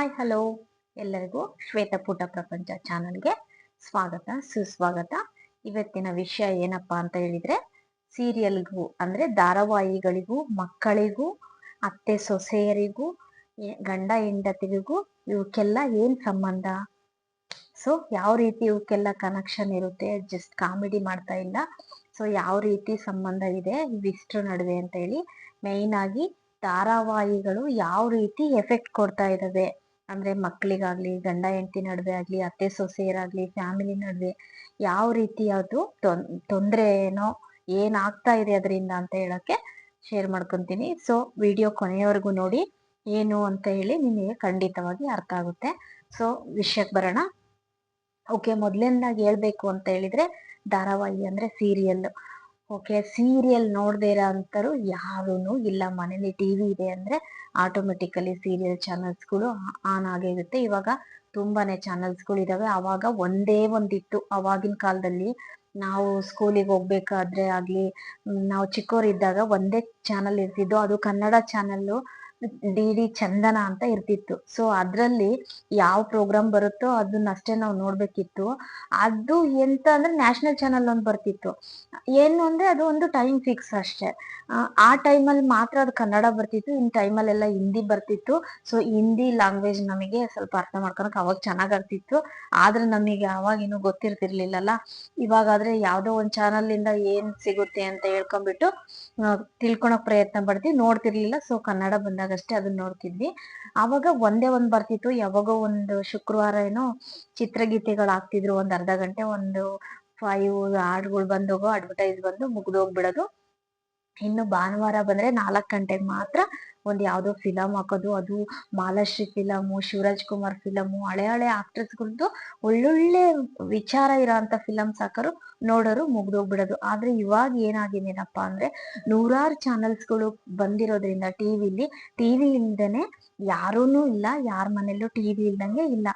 Hi hello ಎಲ್ಲರಿಗೂ ಶ್ವೇತಪೂಟ ಪ್ರಪಂಚ ಚಾನಲ್ಗೆ ಸ್ವಾಗತ, ಸುಸ್ವಾಗತ. ಇವತ್ತಿನ ವಿಷಯ ಏನಪ್ಪಾ ಅಂತ ಹೇಳಿದ್ರೆ, ಸೀರಿಯಲ್ಗೂ ಅಂದ್ರೆ ಧಾರಾವಾಹಿಗಳಿಗೂ, ಮಕ್ಕಳಿಗೂ, ಅತ್ತೆ ಸೊಸೆಯರಿಗೂ ಗಂಡ ಹೆಂಡತಿಗೂ ಇವಕ್ಕೆಲ್ಲ ಏನ್ ಸಂಬಂಧ? ಸೊ ಯಾವ ರೀತಿ ಇವಕ್ಕೆಲ್ಲ ಕನೆಕ್ಷನ್ ಇರುತ್ತೆ? ಜಸ್ಟ್ ಕಾಮಿಡಿ ಮಾಡ್ತಾ ಇಲ್ಲ. ಸೊ ಯಾವ ರೀತಿ ಸಂಬಂಧ ಇದೆ? ಇವಿಷ್ಟ್ರ ನಡುವೆ ಅಂತ ಹೇಳಿ ಮೇಯ್ನ್ ಆಗಿ ಧಾರಾವಾಹಿಗಳು ಯಾವ ರೀತಿ ಎಫೆಕ್ಟ್ ಕೊಡ್ತಾ ಇದಾವೆ ಅಂದ್ರೆ ಮಕ್ಕಳಿಗಾಗ್ಲಿ ಗಂಡ ಹೆಂಡತಿ ನಡುವೆ ಆಗ್ಲಿ, ಅತ್ತೆ ಸೊಸೆಯರಾಗ್ಲಿ ಫ್ಯಾಮಿಲಿ ನಡುವೆ, ಯಾವ ರೀತಿ ಅದು ತೊಂದರೆ ಏನೋ ಏನಾಗ್ತಾ ಇದೆ ಅದರಿಂದ ಅಂತ ಹೇಳಕ್ಕೆ ಶೇರ್ ಮಾಡ್ಕೊಂತೀನಿ. ಸೊ ವಿಡಿಯೋ ಕೊನೆಯವರೆಗೂ ನೋಡಿ ಏನು ಅಂತ ಹೇಳಿ ನಿಮಗೆ ಖಂಡಿತವಾಗಿ ಅರ್ಥ ಆಗುತ್ತೆ. ಸೊ ವಿಷಯಕ್ಕೆ ಬರೋಣ. ಓಕೆ ಮೊದ್ಲನೇದಾಗಿ ಹೇಳ್ಬೇಕು ಅಂತ ಹೇಳಿದ್ರೆ ಧಾರಾವಾಹಿ ಅಂದ್ರೆ ಸೀರಿಯಲ್ ಓಕೆ, ಸೀರಿಯಲ್ ನೋಡದೇ ಇರೋ ಅಂತರು ಯಾರೂ ಇಲ್ಲ. ಮನೇಲಿ ಟಿವಿ ಇದೆ ಅಂದ್ರೆ ಆಟೋಮೆಟಿಕಲಿ ಸೀರಿಯಲ್ ಚಾನಲ್ಸ್ಗಳು ಆನ್ ಆಗಿರುತ್ತೆ. ಇವಾಗ ತುಂಬಾನೇ ಚಾನಲ್ಸ್ಗಳು ಇದಾವೆ. ಅವಾಗ ಒಂದೇ ಒಂದಿತ್ತು. ಅವಾಗಿನ ಕಾಲದಲ್ಲಿ ನಾವು ಸ್ಕೂಲಿಗೆ ಹೋಗ್ಬೇಕಾದ್ರೆ ಆಗ್ಲಿ, ನಾವು ಚಿಕ್ಕವರಿದ್ದಾಗ ಒಂದೇ ಚಾನಲ್ ಇರ್ತಿದ್ದು ಅದು ಕನ್ನಡ ಚಾನಲ್ ಡಿ ಚಂದನ ಅಂತ ಇರ್ತಿತ್ತು. ಸೊ ಅದ್ರಲ್ಲಿ ಯಾವ ಪ್ರೋಗ್ರಾಮ್ ಬರುತ್ತೋ ಅದನ್ನಷ್ಟೇ ನಾವು ನೋಡ್ಬೇಕಿತ್ತು. ಅದು ಎಂತ ಅಂದ್ರೆ ನ್ಯಾಷನಲ್ ಚಾನಲ್ ಒಂದು ಬರ್ತಿತ್ತು. ಏನು ಅಂದ್ರೆ ಅದು ಒಂದು ಟೈಮ್ ಫಿಕ್ಸ್ ಅಷ್ಟೇ. ಆ, ಟೈಮಲ್ಲಿ ಮಾತ್ರ ಅದು ಕನ್ನಡ ಬರ್ತಿತ್ತು. ಇನ್ ಟೈಮಲ್ಲೆಲ್ಲ ಹಿಂದಿ ಬರ್ತಿತ್ತು. ಸೊ ಹಿಂದಿ ಲ್ಯಾಂಗ್ವೇಜ್ ನಮಗೆ ಸ್ವಲ್ಪ ಅರ್ಥ ಮಾಡ್ಕೊಳಕ್ ಅವಾಗ ಚೆನ್ನಾಗ್ ಆಗ್ತಿತ್ತು ಆದ್ರೆ ನಮಗೆ ಅವಾಗ ಇನ್ನು ಗೊತ್ತಿರ್ತಿರ್ಲಿಲ್ಲಲ್ಲ. ಇವಾಗಾದ್ರೆ ಯಾವ್ದೋ ಒಂದ್ ಚಾನಲ್ ಇಂದ ಏನ್ ಸಿಗುತ್ತೆ ಅಂತ ಹೇಳ್ಕೊಂಡ್ಬಿಟ್ಟು ತಿಳ್ಕೊಳಕ್ ಪ್ರಯತ್ನ ಪಡ್ತೀವಿ. ನೋಡ್ತಿರ್ಲಿಲ್ಲ. ಸೊ ಕನ್ನಡ ಬಂದಾಗಷ್ಟೇ ಅದನ್ನ ನೋಡ್ತಿದ್ವಿ. ಅವಾಗ ಒಂದೇ ಒಂದ್ ಬರ್ತಿತ್ತು. ಯಾವಾಗೋ ಒಂದು ಶುಕ್ರವಾರ ಏನೋ ಚಿತ್ರಗೀತೆಗಳು ಹಾಕ್ತಿದ್ರು ಒಂದ್ ಅರ್ಧ ಗಂಟೆ, ಒಂದು ಫೈವ್ ಹಾಡ್ಗಳು ಬಂದೋಗೋ ಅಡ್ವರ್ಟೈಸ್ ಬಂದು ಮುಗ್ದೋಗ್ಬಿಡೋದು ಇನ್ನು ಭಾನುವಾರ ಬಂದ್ರೆ ನಾಲ್ಕ್ ಗಂಟೆಗೆ ಮಾತ್ರ ಒಂದ್ ಯಾವ್ದೋ ಫಿಲಮ್ ಹಾಕೋದು. ಅದು ಮಾಲಾಶ್ರೀ ಫಿಲಮು ಶಿವರಾಜ್ ಕುಮಾರ್ ಫಿಲಮು ಹಳೆ ಹಳೆ ಆಕ್ಟ್ರೆಸ್ಗಳದ್ದು ಒಳ್ಳೊಳ್ಳೆ ವಿಚಾರ ಇರೋಂತ ಫಿಲಮ್ಸ್ ಹಾಕೋರು ನೋಡೋರು ಮುಗ್ದೋಗ್ಬಿಡೋದು. ಆದ್ರೆ ಇವಾಗ ಏನಾಗಿದೆನಪ್ಪಾ ಅಂದ್ರೆ ನೂರಾರು ಚಾನಲ್ಸ್ಗಳು ಬಂದಿರೋದ್ರಿಂದ ಟಿವಿಲಿ ಟಿವಿ ಇಲ್ದೇನೆ ಯಾರೂನು ಇಲ್ಲ, ಯಾರ ಮನೇಲೂ ಟಿವಿ ಇಲ್ದಂಗೆ ಇಲ್ಲ.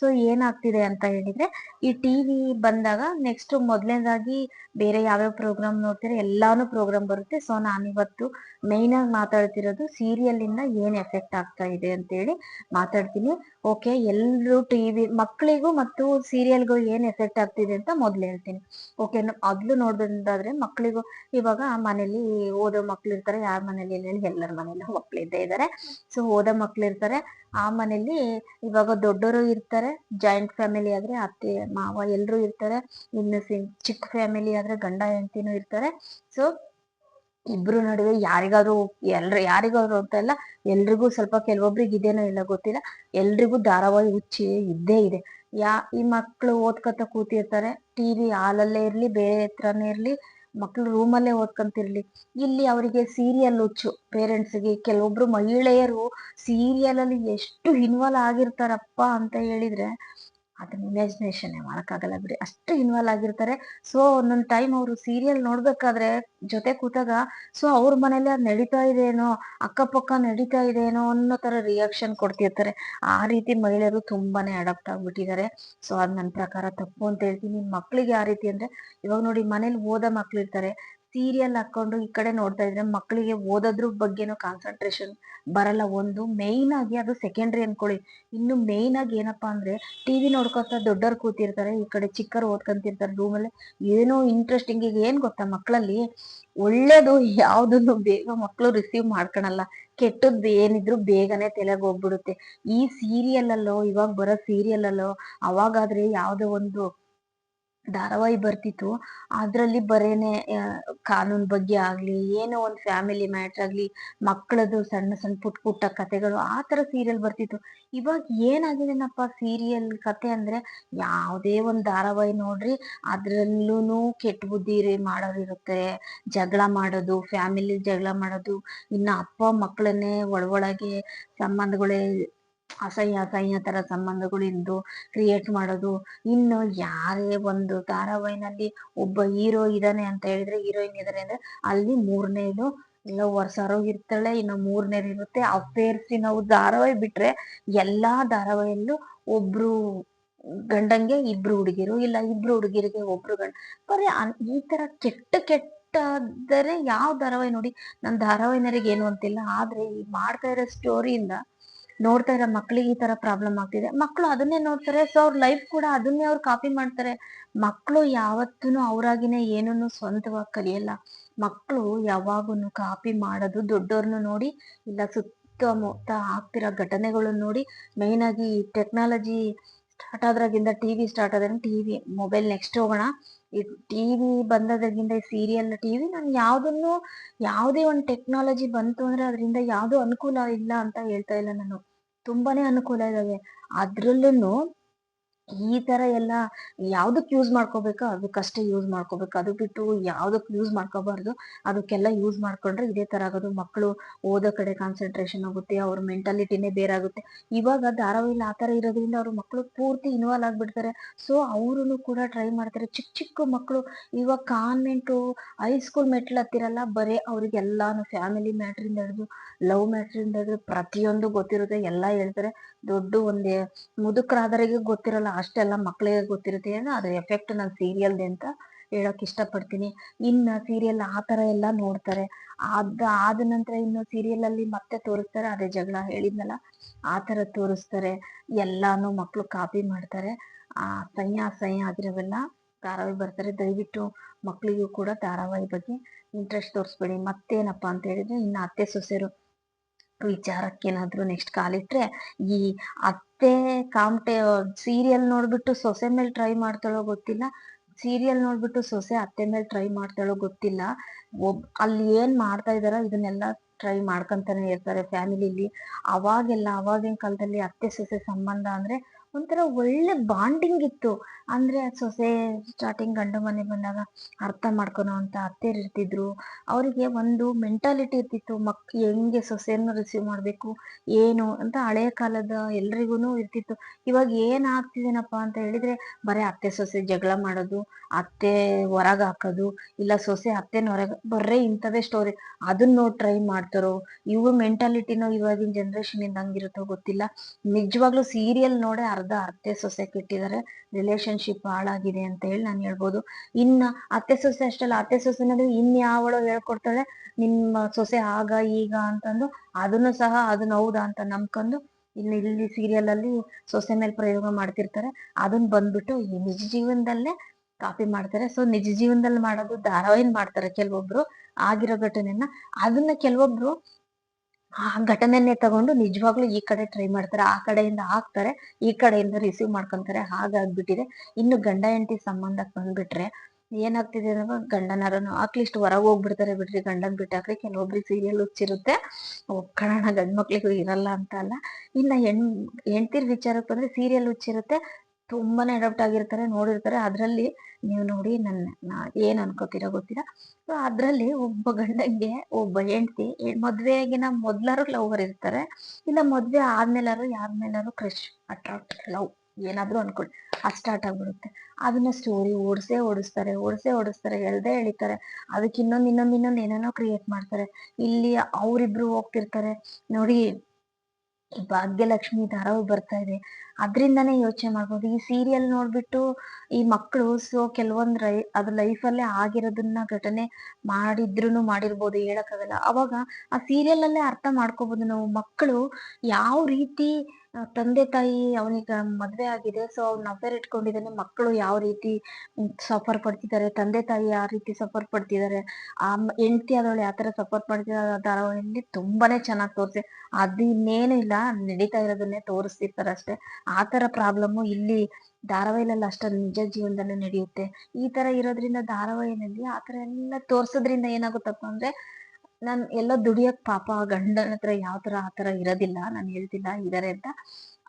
ಸೊ ಏನಾಗ್ತಿದೆ ಅಂತ ಹೇಳಿದ್ರೆ ಈ ಟಿವಿ ಬಂದಾಗ ನೆಕ್ಸ್ಟ್ ಮೊದಲನೇದಾಗಿ ಬೇರೆ ಯಾವ್ಯಾವ ಪ್ರೋಗ್ರಾಮ್ ನೋಡ್ತೀರಾ, ಎಲ್ಲಾನು ಪ್ರೋಗ್ರಾಮ್ ಬರುತ್ತೆ. ಸೊ ನಾನಿವತ್ತು ಮೇಯ್ನ್ ಆಗಿ ಮಾತಾಡ್ತಿರೋದು ಸೀರಿಯಲ್ ಇಂದ ಏನ್ ಎಫೆಕ್ಟ್ ಆಗ್ತಾ ಇದೆ ಅಂತ ಹೇಳಿ ಮಾತಾಡ್ತೀನಿ. ಓಕೆ ಎಲ್ಲರೂ ಟಿವಿ ಮಕ್ಕಳಿಗೂ ಮತ್ತು ಸೀರಿಯಲ್ಗೂ ಏನ್ ಎಫೆಕ್ಟ್ ಆಗ್ತಿದೆ ಅಂತ ಮೊದ್ಲು ಹೇಳ್ತೀನಿ. ಓಕೆ ಅದ್ಲು ನೋಡ್ಬೇಕಾದ್ರೆ ಮಕ್ಕಳಿಗೂ ಇವಾಗ ಮನೇಲಿ ಓದೋ ಮಕ್ಳು ಇರ್ತಾರೆ, ಯಾರ ಮನೇಲಿ ಹೇಳಿ ಎಲ್ಲರ ಮನೇಲಿ ಮಕ್ಳು ಇದ್ದೇ ಇದ್ದಾರೆ ಸೊ ಓದೋ ಮಕ್ಳು ಇರ್ತಾರೆ, ಆ ಮನೇಲಿ ಇವಾಗ ದೊಡ್ಡವರು ಇರ್ತಾರೆ ಜಾಯಿಂಟ್ ಫ್ಯಾಮಿಲಿ ಆದ್ರೆ ಅತ್ತೆ, ಮಾವ ಎಲ್ಲರೂ ಇರ್ತಾರೆ, ಇನ್ನು ಚಿಕ್ಕ ಫ್ಯಾಮಿಲಿ ಆದ್ರೆ ಗಂಡ ಹೆಂಡತಿನೂ ಇರ್ತಾರೆ. ಸೊ ಇಬ್ರು ನಡುವೆ ಯಾರಿಗಾದ್ರು ಎಲ್ರ, ಯಾರಿಗಾದ್ರು ಅಂತ ಇಲ್ಲ, ಎಲ್ರಿಗೂ ಸ್ವಲ್ಪ ಕೆಲವೊಬ್ರಿಗೆ ಇದೇನೋ ಇಲ್ಲ ಗೊತ್ತಿಲ್ಲ, ಎಲ್ರಿಗೂ ಧಾರಾವಾಹಿ ಹುಚ್ಚಿ ಇದ್ದೇ ಇದೆ. ಯಾ, ಈ ಮಕ್ಳು ಓದ್ಕೊತ ಕೂತಿರ್ತಾರೆ ಟಿವಿ ಹಾಲಲ್ಲೇ ಇರ್ಲಿ, ಬೇರೆ ಹತ್ರನೇ ಇರ್ಲಿ, ಮಕ್ಳು ರೂಮಲ್ಲೇ ಓದ್ಕೊಂತಿರ್ಲಿ. ಇಲ್ಲಿ ಅವರಿಗೆ ಸೀರಿಯಲ್ ಹುಚ್ಚು ಪೇರೆಂಟ್ಸ್ಗೆ ಕೆಲವೊಬ್ರು ಮಹಿಳೆಯರು ಸೀರಿಯಲ್ ಅಲ್ಲಿ ಎಷ್ಟು ಇನ್ವಾಲ್ವ್ ಆಗಿರ್ತಾರಪ್ಪ ಅಂತ ಹೇಳಿದ್ರೆ ಅದನ್ನ ಇಮ್ಯಾಜಿನೇಷನ್ ಮಾಡಕ್ಕಾಗಲ್ಲ ಬಿಡಿ. ಅಷ್ಟು ಇನ್ವಾಲ್ವ್ ಆಗಿರ್ತಾರೆ. ಸೊ ಒಂದೊಂದು ಟೈಮ್ ಅವರು ಸೀರಿಯಲ್ ನೋಡ್ಬೇಕಾದ್ರೆ ಜೊತೆ ಕೂತಾಗ ಸೊ ಅವ್ರ ಮನೇಲಿ ಅದ್ ನಡೀತಾ ಇದೇನೋ, ಅಕ್ಕಪಕ್ಕ ನಡೀತಾ ಇದೇನೋ ಅನ್ನೋ ತರ ರಿಯಾಕ್ಷನ್ ಕೊಡ್ತಿರ್ತಾರೆ. ಆ ರೀತಿ ಮಹಿಳೆಯರು ತುಂಬಾನೇ ಅಡಾಪ್ಟ್ ಆಗ್ಬಿಟ್ಟಿದ್ದಾರೆ. ಸೊ ಅದ್ ನನ್ನ ಪ್ರಕಾರ ತಪ್ಪು ಅಂತ ಹೇಳ್ತೀನಿ. ಮಕ್ಳಿಗೆ ಆ ರೀತಿ ಅಂದ್ರೆ, ಇವಾಗ ನೋಡಿ ಮನೇಲಿ ಓದೋ ಮಕ್ಳು ಇರ್ತಾರೆ ಸೀರಿಯಲ್ ಹಾಕೊಂಡು ಈ ಕಡೆ ನೋಡ್ತಾ ಇದ್ರೆ ಮಕ್ಕಳಿಗೆ ಓದೋದ್ರ ಬಗ್ಗೆನೂ ಕಾನ್ಸಂಟ್ರೇಷನ್ ಬರಲ್ಲ. ಒಂದು ಮೇಯ್ನ್ ಆಗಿ ಅದು ಸೆಕೆಂಡ್ರಿ ಅನ್ಕೊಳ್ಳಿ. ಇನ್ನು ಮೇಯ್ನ್ ಆಗಿ ಏನಪ್ಪಾ ಅಂದ್ರೆ ಟಿವಿ ನೋಡ್ಕೊತ ದೊಡ್ಡವ್ರು ಕೂತಿರ್ತಾರೆ, ಈ ಕಡೆ ಚಿಕ್ಕರು ಓದ್ಕೊಂತಿರ್ತಾರೆ ರೂಮಲ್ಲಿ ಏನೋ ಇಂಟ್ರೆಸ್ಟಿಂಗ್ ಈಗ ಏನ್ ಗೊತ್ತಾ ಮಕ್ಕಳಲ್ಲಿ? ಒಳ್ಳೇದು ಯಾವ್ದನ್ನು ಬೇಗ ಮಕ್ಕಳು ರಿಸೀವ್ ಮಾಡ್ಕೊಳಲ್ಲ. ಕೆಟ್ಟದ್ದು ಏನಿದ್ರು ಬೇಗನೆ ತಲೆಗೆ ಹೋಗ್ಬಿಡುತ್ತೆ. ಈ ಸೀರಿಯಲ್ ಅಲ್ಲೋ, ಇವಾಗ ಬರೋ ಸೀರಿಯಲ್ ಅಲ್ಲೋ, ಅವಾಗಾದ್ರೆ ಯಾವ್ದೋ ಒಂದು ಧಾರಾವಾಹಿ ಬರ್ತಿತ್ತು. ಅದ್ರಲ್ಲಿ ಬರೇನೆ ಕಾನೂನ್ ಬಗ್ಗೆ ಆಗ್ಲಿ, ಏನೋ ಒಂದ್ ಫ್ಯಾಮಿಲಿ ಮ್ಯಾಟ್ರ್ ಆಗ್ಲಿ ಮಕ್ಕಳದು ಸಣ್ಣ ಸಣ್ಣ ಪುಟ್ಟ ಪುಟ್ಟ ಕಥೆಗಳು ಆ ತರ ಸೀರಿಯಲ್ ಬರ್ತಿತ್ತು. ಇವಾಗ ಏನಾಗಿದೆನಪ್ಪ ಸೀರಿಯಲ್ ಕತೆ ಅಂದ್ರೆ, ಯಾವ್ದೇ ಒಂದ್ ಧಾರಾವಾಹಿ ನೋಡ್ರಿ, ಅದ್ರಲ್ಲೂನು ಕೆಟ್ಟ ಬುದ್ಧಿ ಮಾಡೋರಿರುತ್ತೆ. ಜಗಳ ಮಾಡೋದು ಫ್ಯಾಮಿಲಿ ಜಗಳ ಮಾಡೋದು, ಇನ್ನ ಅಪ್ಪ ಮಕ್ಕಳನ್ನೇ ಒಳಗೊಳಗೆ ಸಂಬಂಧಗಳೇ ಅಸಹ್ಯ ಅಸಹ್ಯ ತರ ಸಂಬಂಧಗಳು ಇದ್ದು ಕ್ರಿಯೇಟ್ ಮಾಡೋದು. ಇನ್ನು ಯಾರೇ ಒಂದು ಧಾರಾವಾಹಿನಲ್ಲಿ ಒಬ್ಬ ಹೀರೋ ಇದಾನೆ ಅಂತ ಹೇಳಿದ್ರೆ ಹೀರೋಯಿನ್ ಇದಾರೆ ಅಂದ್ರೆ ಅಲ್ಲಿ ಮೂರನೇದು ಲವರ್ಸ್ ವರ್ಷಾರೋ ಇರ್ತಾಳೆ, ಇನ್ನು ಮೂರನೇದು ಇರುತ್ತೆ. ಅಫೇರ್ಸ್ ನಾವು ಧಾರಾವಾಹಿ ಬಿಟ್ರೆ ಎಲ್ಲಾ ಧಾರಾವಾಹಿಯಲ್ಲೂ ಒಬ್ರು ಗಂಡಂಗೆ ಇಬ್ರು ಹುಡುಗಿರು, ಇಲ್ಲ ಇಬ್ರು ಹುಡುಗಿರಿಗೆ ಒಬ್ರು ಗಂಡ. ಬರೀ ಈ ತರ ಕೆಟ್ಟ ಕೆಟ್ಟದರೆ ಯಾವ ಧಾರಾವಾಹಿ ನೋಡಿ, ನನ್ ಧಾರಾವಾಹಿನರಿಗೆ ಏನು ಅಂತಿಲ್ಲ. ಆದ್ರೆ ಈ ಮಾಡ್ತಾ ಇರೋ ಸ್ಟೋರಿಯಿಂದ ನೋಡ್ತಾ ಇರೋ ಮಕ್ಳಿಗೆ ಈ ತರ ಪ್ರಾಬ್ಲಮ್ ಆಗ್ತಿದೆ. ಮಕ್ಕಳು ಅದನ್ನೇ ನೋಡ್ತಾರೆ. ಸೊ ಅವ್ರ ಲೈಫ್ ಕೂಡ ಅದನ್ನೇ ಅವ್ರು ಕಾಪಿ ಮಾಡ್ತಾರೆ. ಮಕ್ಕಳು ಯಾವತ್ತೂ ಅವರಾಗಿನೇ ಏನನ್ನು ಸ್ವಂತವಾಗಿ ಕಲಿಯಲ್ಲ. ಮಕ್ಕಳು ಯಾವಾಗೂ ಕಾಪಿ ಮಾಡೋದು ದೊಡ್ಡವ್ರನ್ನ ನೋಡಿ, ಇಲ್ಲ ಸುತ್ತಮುತ್ತ ಆಗ್ತಿರೋ ಘಟನೆಗಳನ್ನ ನೋಡಿ ಮೈನ್ ಆಗಿ ಟೆಕ್ನಾಲಜಿ ಸ್ಟಾರ್ಟ್ ಆದ್ರಾಗಿಂದ ಟಿವಿ ಸ್ಟಾರ್ಟ್ ಆದ್ರೆ ಟಿವಿ ಮೊಬೈಲ್ ನೆಕ್ಸ್ಟ್ ಹೋಗೋಣ. ಈ ಟಿವಿ ಬಂದಾದ್ರಿಂದ ಈ ಸೀರಿಯಲ್ ಟಿವಿ ನಾನು ಯಾವ್ದನ್ನು, ಯಾವುದೇ ಒಂದು ಟೆಕ್ನಾಲಜಿ ಬಂತು ಅಂದ್ರೆ ಅದರಿಂದ ಯಾವ್ದು ಅನುಕೂಲ ಇಲ್ಲ ಅಂತ ಹೇಳ್ತಾ ಇಲ್ಲ ನಾನು. ತುಂಬಾನೇ ಅನುಕೂಲ ಇದಾವೆ. ಅದ್ರಲ್ಲೂ ಈ ತರ ಎಲ್ಲ ಯಾವ್ದಕ್ ಯೂಸ್ ಮಾಡ್ಕೋಬೇಕೋ ಅದಕ್ಕಷ್ಟೇ ಯೂಸ್ ಮಾಡ್ಕೋಬೇಕು. ಅದು ಬಿಟ್ಟು ಯಾವ್ದಕ್ ಯೂಸ್ ಮಾಡ್ಕೋಬಾರ್ದು, ಅದಕ್ಕೆಲ್ಲ ಯೂಸ್ ಮಾಡ್ಕೊಂಡ್ರೆ ಇದೇ ತರ ಆಗೋದು. ಮಕ್ಕಳು ಓದೋ ಕಡೆ ಕಾನ್ಸಂಟ್ರೇಷನ್ ಆಗುತ್ತೆ ಅವ್ರ ಮೆಂಟಾಲಿಟಿನೇ ಬೇರೆ ಆಗುತ್ತೆ. ಇವಾಗ ಧಾರಾವಾಹಿಲಿ ಆ ತರ ಇರೋದ್ರಿಂದ ಅವ್ರ ಮಕ್ಕಳು ಪೂರ್ತಿ ಇನ್ವಾಲ್ವ್ ಆಗ್ಬಿಡ್ತಾರೆ. ಸೊ ಅವರು ಕೂಡ ಟ್ರೈ ಮಾಡ್ತಾರೆ. ಚಿಕ್ಕ ಚಿಕ್ಕ ಮಕ್ಕಳು ಇವಾಗ ಕಾನ್ವೆಂಟು ಹೈಸ್ಕೂಲ್ ಮೆಟ್ಲು ಹತ್ತಿರಲ್ಲ, ಬರೀ ಅವ್ರಿಗೆಲ್ಲಾನು ಫ್ಯಾಮಿಲಿ ಮ್ಯಾಟ್ರಿಂದ ಹಿಡಿದು ಲವ್ ಮ್ಯಾಟ್ರಿಂದ ಹಿಡಿದು ಪ್ರತಿಯೊಂದು ಗೊತ್ತಿರುತ್ತೆ. ಎಲ್ಲ ಹೇಳ್ತಾರೆ. ದೊಡ್ಡ ಒಂದೇ ಮುದುಕರಾದವರಿಗೆ ಗೊತ್ತಿರಲ್ಲ ಅಷ್ಟೆಲ್ಲ ಮಕ್ಕಳಿಗೆ ಗೊತ್ತಿರುತ್ತೆ ಏನೋ ಅದ್ರ ಎಫೆಕ್ಟ್ ನಾನು ಸೀರಿಯಲ್ದೆ ಅಂತ ಹೇಳಕ್ ಇಷ್ಟಪಡ್ತೀನಿ. ಇನ್ನ ಸೀರಿಯಲ್ ಆ ತರ ಎಲ್ಲ ನೋಡ್ತಾರೆ. ಅದ್ ಆದ ನಂತರ ಇನ್ನು ಸೀರಿಯಲ್ ಅಲ್ಲಿ ಮತ್ತೆ ತೋರಿಸ್ತಾರೆ. ಅದೇ ಜಗಳ ಹೇಳಿದ್ನಲ್ಲ, ಆ ತರ ತೋರಿಸ್ತಾರೆ. ಎಲ್ಲಾನು ಮಕ್ಕಳು ಕಾಪಿ ಮಾಡ್ತಾರೆ. ಆ ಸಂಯ ಅಸಹ್ಯ ಆಗಿರೋವೆಲ್ಲ ಧಾರಾವಾಹಿ ಬರ್ತಾರೆ. ದಯವಿಟ್ಟು ಮಕ್ಳಿಗೂ ಕೂಡ ಧಾರಾವಾಹಿ ಬಗ್ಗೆ ಇಂಟ್ರೆಸ್ಟ್ ತೋರಿಸ್ಬೇಡಿ. ಮತ್ತೇನಪ್ಪ ಅಂತ ಹೇಳಿದ್ರೆ ಇನ್ನು ಅತ್ತೆ ಸೊಸೆರು ವಿಚಾರಕ್ಕೇನಾದ್ರೂ ನೆಕ್ಸ್ಟ್ ಕಾಲಿಟ್ರೆ ಈ ಅತ್ತೆ ಕಾಮಟೆ ಸೀರಿಯಲ್ ನೋಡ್ಬಿಟ್ಟು ಸೊಸೆ ಮೇಲೆ ಟ್ರೈ ಮಾಡ್ತಾಳೋ ಗೊತ್ತಿಲ್ಲ. ಸೀರಿಯಲ್ ನೋಡ್ಬಿಟ್ಟು ಸೊಸೆ ಅತ್ತೆ ಮೇಲೆ ಟ್ರೈ ಮಾಡ್ತಾಳೋ ಗೊತ್ತಿಲ್ಲ. ಒಬ್, ಅಲ್ಲಿ ಏನ್ ಮಾಡ್ತಾ ಇದಾರ ಇದನ್ನೆಲ್ಲ ಟ್ರೈ ಮಾಡ್ಕೊಂತಾನೆ ಇರ್ತಾರೆ ಫ್ಯಾಮಿಲಿಲಿ ಅವಾಗೆಲ್ಲ, ಅವಾಗಿನ ಕಾಲದಲ್ಲಿ ಅತ್ತೆ ಸೊಸೆ ಸಂಬಂಧ ಅಂದ್ರೆ ಒಂಥರ ಒಳ್ಳೆ ಬಾಂಡಿಂಗ್ ಇತ್ತು. ಅಂದ್ರೆ ಸೊಸೆ ಸ್ಟಾರ್ಟಿಂಗ್ ಗಂಡ ಮನೆ ಬಂದಾಗ ಅರ್ಥ ಮಾಡ್ಕೊಳೋ ಅಂತ ಇರ್ತಿದ್ರು. ಅವರಿಗೆ ಒಂದು ಮೆಂಟಾಲಿಟಿ ಇರ್ತಿತ್ತು. ಮಕ್, ಹೆಂಗೆ ಸೊಸೆಯನ್ನು ರಿಸೀವ್ ಮಾಡ್ಬೇಕು, ಏನು ಅಂತ ಹಳೆಯ ಕಾಲದ ಎಲ್ರಿಗೂ ಇರ್ತಿತ್ತು. ಇವಾಗ ಏನ್ ಆಗ್ತಿದೇನಪ್ಪ ಅಂತ ಹೇಳಿದ್ರೆ, ಬರೀ ಅತ್ತೆ ಸೊಸೆ ಜಗಳ ಮಾಡೋದು, ಅತ್ತೆ ಹೊರಗ್ ಹಾಕೋದು, ಇಲ್ಲ ಸೊಸೆ ಅತ್ತೆನ ಹೊರಗ ಬರ್ರೆ ಇಂಥವೇ ಸ್ಟೋರಿ ಅದನ್ನ ಟ್ರೈ ಮಾಡ್ತಾರೋ, ಇವ್ರ ಮೆಂಟಾಲಿಟಿನೋ ಇವಾಗಿನ ಜನ್ರೇಷನ್ ಇಂದ ಹಂಗಿರುತ್ತೋ ಗೊತ್ತಿಲ್ಲ. ನಿಜವಾಗ್ಲೂ ಸೀರಿಯಲ್ ನೋಡೇ ಅರ್ಧ ಅತ್ತೆ ಸೊಸೆ ಕೆಟ್ಟಿದ್ದಾರೆ. ರಿಲೇಶನ್ಶಿಪ್ ಹಾಳಾಗಿದೆ ಅಂತ ಹೇಳಿ ನಾನು ಹೇಳ್ಬೋದು. ಇನ್ನ ಅತ್ತೆ ಸೊಸೆ ಅಷ್ಟಲ್ಲ, ಅತ್ತೆ ಸೊಸೆನಾದ್ರೆ ಇನ್ ಯಾವಳೋ ಹೇಳ್ಕೊಡ್ತಾಳೆ, ನಿಮ್ಮ ಸೊಸೆ ಆಗ ಈಗ ಅಂತಂದು ಅದನ್ನು ಸಹ ಅದನ್ನ ಹೌದಾ ಅಂತ ನಂಬ್ಕೊಂಡು ಇಲ್ಲಿ ಇಲ್ಲಿ ಸೀರಿಯಲ್ ಅಲ್ಲಿ ಸೊಸೆ ಮೇಲೆ ಪ್ರಯೋಗ ಮಾಡ್ತಿರ್ತಾರೆ. ಅದನ್ನ ಬಂದ್ಬಿಟ್ಟು ಈ ನಿಜ ಜೀವನದಲ್ಲೇ ಕಾಪಿ ಮಾಡ್ತಾರೆ. ಸೊ ನಿಜ ಜೀವನದಲ್ಲಿ ಮಾಡೋದು ಧಾರಾವಾಹಿ ಮಾಡ್ತಾರೆ ಕೆಲವೊಬ್ರು ಆಗಿರೋ ಘಟನೆನ. ಅದನ್ನ ಕೆಲವೊಬ್ರು ಆ ಘಟನೆನೇ ತಗೊಂಡು ನಿಜವಾಗ್ಲೂ ಈ ಕಡೆ ಟ್ರೈ ಮಾಡ್ತಾರೆ, ಆ ಕಡೆಯಿಂದ ಹಾಕ್ತಾರೆ, ಈ ಕಡೆಯಿಂದ ರಿಸೀವ್ ಮಾಡ್ಕೊಂತಾರೆ, ಹಾಗಾಗ್ಬಿಟ್ಟಿದೆ. ಇನ್ನು ಗಂಡ ಹೆಂಡತಿ ಸಂಬಂಧಕ್ಕೆ ಬಂದ್ಬಿಟ್ರೆ ಏನಾಗ್ತಿದೆ ಅಂದ್ರೆ ಗಂಡನರನು ಅಟ್ಲೀಸ್ಟ್ ಹೊರಗೆ ಹೋಗ್ಬಿಡ್ತಾರೆ ಬಿಡ್ರಿ, ಗಂಡನ್ ಬಿಟ್ಟಾಕ್ರಿ ಕೆಲವೊಬ್ರಿಗೆ ಸೀರಿಯಲ್ ಹುಚ್ಚಿರುತ್ತೆ. ಒಕ್ಕಣನ ಗಂಡ್ ಮಕ್ಳಿಗೂ ಇರಲ್ಲ ಅಂತ ಅಲ್ಲ. ಇನ್ನ ಹೆಣ್, ಹೆಂಡ್ತಿರ್ ವಿಚಾರಕ್ಕೆ ಬಂದ್ರೆ ಸೀರಿಯಲ್ ಹುಚ್ಚಿರುತ್ತೆ. ತುಂಬಾನೇ ಅಡಾಪ್ಟ್ ಆಗಿರ್ತಾರೆ, ನೋಡಿರ್ತಾರೆ. ಅದ್ರಲ್ಲಿ ನೀವು ನೋಡಿ ನನ್ನ ಏನ್ ಅನ್ಕೋತೀರೋ ಗೊತ್ತಿಲ್ಲ. ಸೊ ಅದ್ರಲ್ಲಿ ಒಬ್ಬ ಗಂಡಂಗೆ ಒಬ್ಬ ಹೆಂಡತಿ ಮದ್ವೆಗಿನ ಮೊದ್ಲಾರು ಲವರ್ ಇರ್ತಾರೆ. ಇಲ್ಲ ಮದ್ವೆ ಆದ್ಮೇಲಾರು, ಯಾರ ಮೇಲಾರು ಕ್ರಶ್ ಅಟ್ರಾಕ್ಟ್ ಲವ್ ಏನಾದ್ರೂ ಅನ್ಕೊಳ್ಳಿ. ಅದ್ ಸ್ಟಾರ್ಟ್ ಆಗ್ಬಿಡುತ್ತೆ. ಅದನ್ನ ಸ್ಟೋರಿ ಓಡಿಸೇ ಓಡಿಸ್ತಾರೆ ಓಡಿಸೇ ಓಡಿಸ್ತಾರೆ, ಎಳ್ದೇ ಎಳಿತಾರೆ. ಅದಕ್ಕೆ ಇನ್ನೊಂದ್ ಇನ್ನೊಂದ್ ಇನ್ನೊಂದ್ ಏನೇನೋ ಕ್ರಿಯೇಟ್ ಮಾಡ್ತಾರೆ. ಇಲ್ಲಿ ಅವ್ರಿಬ್ರು ಹೋಗ್ತಿರ್ತಾರೆ. ನೋಡಿ ಭಾಗ್ಯಲಕ್ಷ್ಮಿ ಧಾರಾವಾಹಿ ಬರ್ತಾ ಇದೆ. ಅದ್ರಿಂದಾನೇ ಯೋಚನೆ ಮಾಡ್ಬೋದು. ಈ ಸೀರಿಯಲ್ ನೋಡ್ಬಿಟ್ಟು ಈ ಮಕ್ಕಳು ಸೊ ಕೆಲವೊಂದ್ ರೈ, ಅದು ಲೈಫಲ್ಲೇ ಆಗಿರೋದನ್ನ ಘಟನೆ ಮಾಡಿದ್ರು ಮಾಡಿರ್ಬೋದು, ಹೇಳಕ್ಕಾಗಲ್ಲ. ಅವಾಗ ಆ ಸೀರಿಯಲ್ ಅಲ್ಲೇ ಅರ್ಥ ಮಾಡ್ಕೋಬಹುದು ನಾವು. ಮಕ್ಕಳು ಯಾವ ರೀತಿ ತಂದೆ ತಾಯಿ ಅವನಿಗ ಮದ್ವೆ ಆಗಿದೆ. ಸೊ ಅವ್ನ ಅಫೇರ್ ಇಟ್ಕೊಂಡಿದ್ದಾನೆ. ಮಕ್ಕಳು ಯಾವ ರೀತಿ ಸಫರ್ ಪಡ್ತಿದ್ದಾರೆ? ತಂದೆ ತಾಯಿ ಯಾವ ರೀತಿ ಸಫರ್ ಪಡ್ತಿದ್ದಾರೆ? ಆ ಹೆಂಡತಿ ಆದವಳು ಯಾವ ತರ ಸಫರ್ ಪಡ್ತಿದ್ದಾರೆ ಧಾರಾವಾಹಿಯಲ್ಲಿ ತುಂಬಾನೇ ಚೆನ್ನಾಗಿ ತೋರಿಸಿ. ಅದು ಇನ್ನೇನು ಇಲ್ಲ, ನಡೀತಾ ಇರೋದನ್ನೇ ತೋರಿಸ್ತಿರ್ತಾರೆ ಅಷ್ಟೇ. ಆ ತರ ಪ್ರಾಬ್ಲಮ್ ಇಲ್ಲಿ ಧಾರಾವಾಹಿಲೆಲ್ಲ ಅಷ್ಟೊಂದು ನಿಜ ಜೀವನದಲ್ಲಿ ನಡೆಯುತ್ತೆ. ಈ ತರ ಇರೋದ್ರಿಂದ ಧಾರಾವಾಹಿನಲ್ಲಿ ಆ ತರ ಎಲ್ಲ ತೋರ್ಸೋದ್ರಿಂದ ಏನಾಗುತ್ತಪ್ಪ ಅಂದ್ರೆ ನಾನ್ ಎಲ್ಲ ದುಡಿಯಕ್ ಪಾಪ ಗಂಡನ ಹತ್ರ ಯಾವ ತರ ಆ ತರ ಇರೋದಿಲ್ಲ, ನಾನು ಹೇಳ್ತಿಲ್ಲ ಇದಾರೆ ಅಂತ.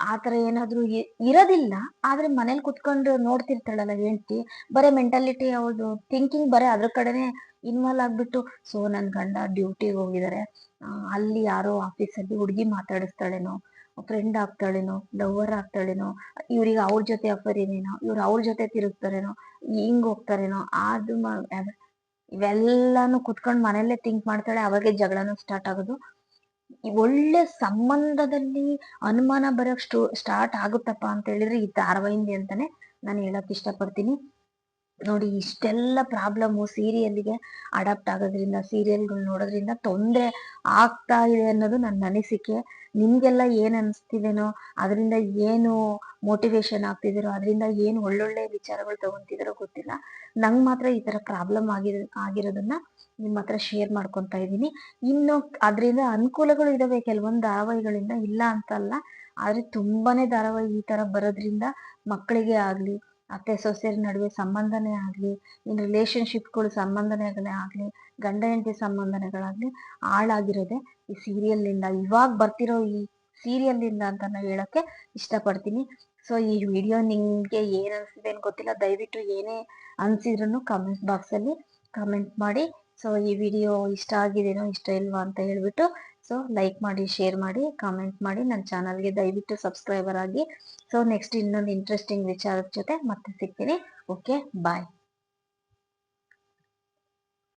ಆ ತರ ಏನಾದ್ರು ಇರೋದಿಲ್ಲ, ಆದ್ರೆ ಮನೇಲಿ ಕುತ್ಕೊಂಡು ನೋಡ್ತಿರ್ತಾಳಲ್ಲ ಹೆಂಡ್ತಿ, ಬರೇ ಮೆಂಟಾಲಿಟಿ ಅವ್ರದ್ದು ಥಿಂಕಿಂಗ್ ಬರೇ ಅದ್ರ ಕಡೆನೆ ಇನ್ವಾಲ್ವ್ ಆಗ್ಬಿಟ್ಟು, ಸೊ ನನ್ ಗಂಡ ಡ್ಯೂಟಿಗೆ ಹೋಗಿದ್ದಾರೆ ಅಲ್ಲಿ ಯಾರೋ ಆಫೀಸಲ್ಲಿ ಹುಡುಗಿ ಮಾತಾಡಿಸ್ತಾಳೇನೋ ಫ್ರೆಂಡ್ ಆಗ್ತಾಳೇನೋ ಲವರ್ ಆಗ್ತಾಳೇನೋ, ಇವ್ರಿಗೆ ಅವ್ರ ಜೊತೆ ಅಫರ್ ಏನೇನೋ, ಇವ್ರು ಅವ್ರ ಜೊತೆ ತಿರುಗ್ತಾರೇನೋ, ಹಿಂಗ್ ಹೋಗ್ತಾರೇನೋ, ಅದ್- ಇವೆಲ್ಲಾನು ಕುತ್ಕೊಂಡ್ ಮನೇಲೆ ಥಿಂಕ್ ಮಾಡ್ತಾಳೆ, ಅವಾಗೆ ಜಗಳನು ಸ್ಟಾರ್ಟ್ ಆಗೋದು. ಒಳ್ಳೆ ಸಂಬಂಧದಲ್ಲಿ ಅನುಮಾನ ಬರೋಕ್ ಸ್ಟು ಸ್ಟಾರ್ಟ್ ಆಗುತ್ತಪ್ಪ ಅಂತ ಹೇಳಿದ್ರೆ ಈ ಧಾರಾವಾಹಿಂದ ಅಂತಾನೆ ನಾನು ಹೇಳಕ್ ಇಷ್ಟಪಡ್ತೀನಿ. ನೋಡಿ, ಇಷ್ಟೆಲ್ಲ ಪ್ರಾಬ್ಲಮ್ಮು ಸೀರಿಯಲ್ಗೆ ಅಡಾಪ್ಟ್ ಆಗೋದ್ರಿಂದ, ಸೀರಿಯಲ್ಗಳು ನೋಡೋದ್ರಿಂದ ತೊಂದರೆ ಆಗ್ತಾ ಇದೆ ಅನ್ನೋದು ನನ್ನ ಅನಿಸಿಕೆ. ನಿಮ್ಗೆಲ್ಲ ಏನ್ ಅನಿಸ್ತಿದೇನೋ, ಅದರಿಂದ ಏನು ಮೋಟಿವೇಶನ್ ಆಗ್ತಿದಿರೋ, ಅದರಿಂದ ಏನು ಒಳ್ಳೊಳ್ಳೆ ವಿಚಾರಗಳು ತಗೊಂತಿದಾರೋ ಗೊತ್ತಿಲ್ಲ. ನಂಗೆ ಮಾತ್ರ ಈ ತರ ಪ್ರಾಬ್ಲಮ್ ಆಗಿರೋ ಆಗಿರೋದನ್ನ ನಿಮ್ಮ ಹತ್ರ ಶೇರ್ ಮಾಡ್ಕೊತಾ ಇದ್ದೀನಿ. ಇನ್ನು ಅದರಿಂದ ಅನುಕೂಲಗಳು ಇದಾವೆ ಕೆಲವೊಂದು ಧಾರಾವಾಹಿಗಳಿಂದ, ಇಲ್ಲ ಅಂತಲ್ಲ, ಆದ್ರೆ ತುಂಬಾನೇ ಧಾರಾವಾಹಿ ಈ ತರ ಬರೋದ್ರಿಂದ ಮಕ್ಕಳಿಗೆ ಆಗ್ಲಿ ಅತ್ತೆ ಸೊಸೆಯರ ನಡುವೆ ಸಂಬಂಧನೇ ಆಗಲಿ, ಇನ್ ರಿಲೇಶನ್ಶಿಪ್ಗಳು ಸಂಬಂಧನೆಗಳೇ ಆಗಲಿ, ಗಂಡ ಹೆಂಡತಿ ಸಂಬಂಧನೆಗಳಾಗಲಿ ಹಾಳಾಗಿರೋದೆ ಈ ಸೀರಿಯಲ್ನಿಂದ ಇವಾಗ ಬರ್ತಿರೋ ಈ ಸೀರಿಯಲ್ನಿಂದ ಅಂತ ನಾನು ಹೇಳೋಕ್ಕೆ ಇಷ್ಟಪಡ್ತೀನಿ. ಸೊ ಈ ವಿಡಿಯೋ ನಿಮಗೆ ಏನು ಅನಿಸಿದೆ ಏನು ಗೊತ್ತಿಲ್ಲ, ದಯವಿಟ್ಟು ಏನೇ ಅನಿಸಿದ್ರು ಕಮೆಂಟ್ ಬಾಕ್ಸಲ್ಲಿ ಕಮೆಂಟ್ ಮಾಡಿ. ಸೊ ಈ ವಿಡಿಯೋ ಇಷ್ಟ ಆಗಿದೆಯೋ ಇಷ್ಟ ಇಲ್ವಾ ಅಂತ ಹೇಳ್ಬಿಟ್ಟು ಸೊ ಲೈಕ್ ಮಾಡಿ ಶೇರ್ ಮಾಡಿ ಕಾಮೆಂಟ್ ಮಾಡಿ ನನ್ನ ಚಾನಲ್ಗೆ ದಯವಿಟ್ಟು ಸಬ್ಸ್ಕ್ರೈಬರ್ ಆಗಿ. ಸೊ ನೆಕ್ಸ್ಟ್ ಇನ್ನೊಂದು ಇಂಟ್ರೆಸ್ಟಿಂಗ್ ವಿಚಾರದ ಜೊತೆ ಮತ್ತೆ ಸಿಗ್ತೀನಿ. Okay bye